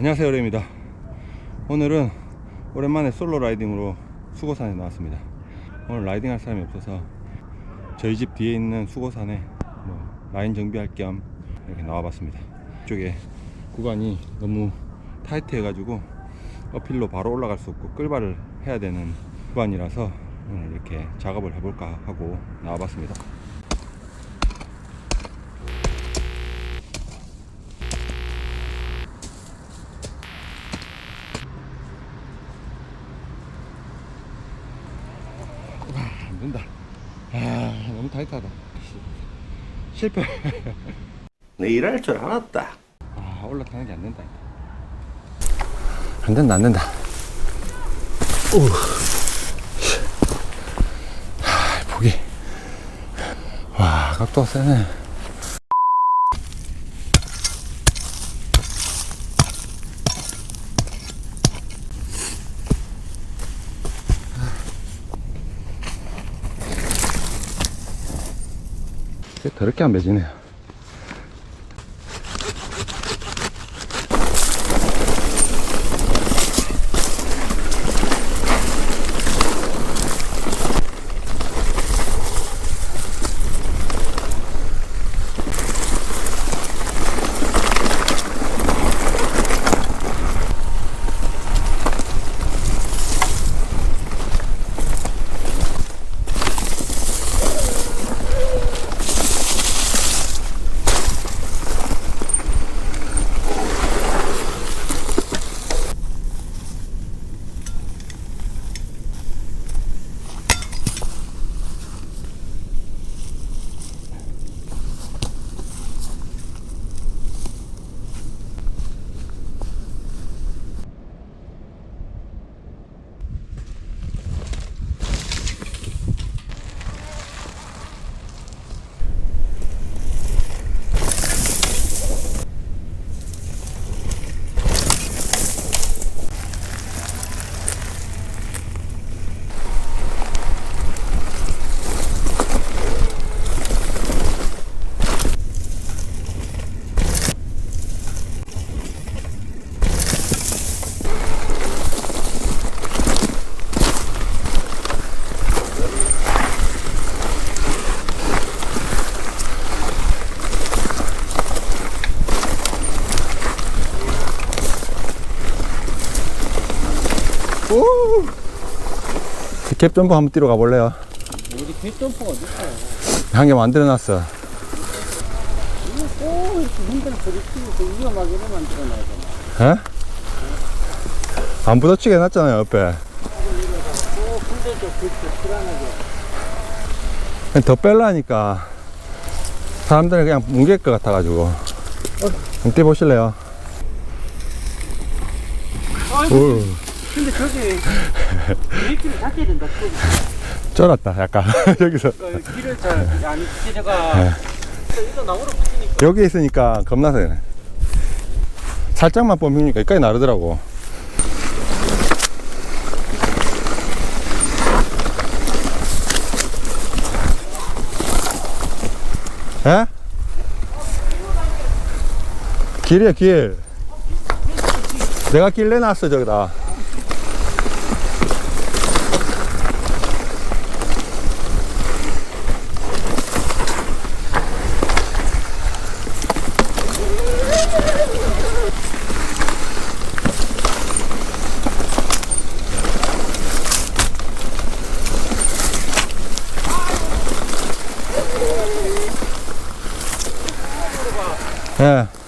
안녕하세요 여래입니다. 오늘은 오랜만에 솔로 라이딩으로 수고산에 나왔습니다. 오늘 라이딩 할 사람이 없어서 저희 집 뒤에 있는 수고산에 뭐 라인 정비할 겸 이렇게 나와 봤습니다. 이쪽에 구간이 너무 타이트해 가지고 어필로 바로 올라갈 수 없고 끌바를 해야 되는 구간이라서 오늘 이렇게 작업을 해볼까 하고 나와 봤습니다 된다. 아, 너무 타이트하다. 실패. 내 일할 줄 알았다. 아, 올라타는 게 안 된다. 안 된다, 안 된다. 오. 하, 보기. 와, 각도가 세네. 꽤 더럽게 안 매지네요. 오! 캡 점프 한번 뛰러 가볼래요? 우리 뒷점프가 어딨어? 한개 만들어 놨어. 이거 꼭 이렇게 힘들어 부딪히고 위험하게 만들어놔야 되나? 에? 안 부딪히게 해놨잖아요, 옆에. 꼭 흔들죠, 그렇게 불안하게. 그냥 더 빼려니까 사람들은 그냥 뭉갤 것 같아가지고. 한번 뛰어보실래요? 오, 근데 저기 브레이크를 닫혀야 된다. 또 쩔었다, 약간. 여기서. 어, 길을 잘안 지제가 이거 나무로 붙이니까 여기 있으니까 겁나서 그래. 살짝만 뽐히니까 여기까지 나르더라고. 에? 길이야, 길. 내가 길 내놨어, 저기다. Yeah.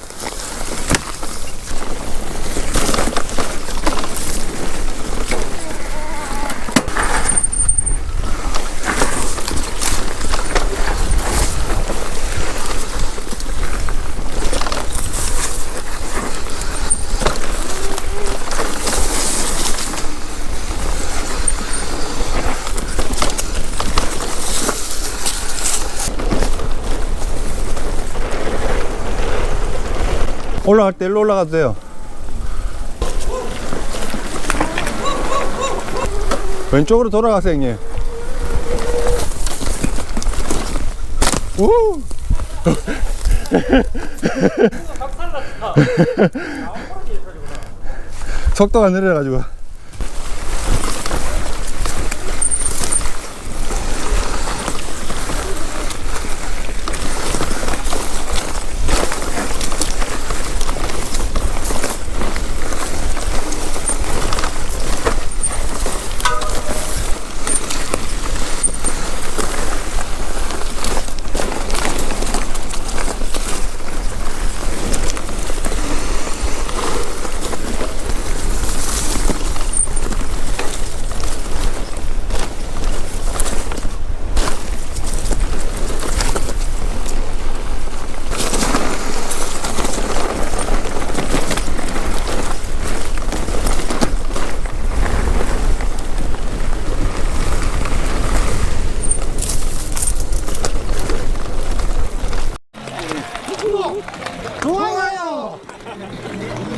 올라갈 때 일로 올라가도 돼요. 왼쪽으로 돌아가세요, 형님. 우! 속도가 느려가지고.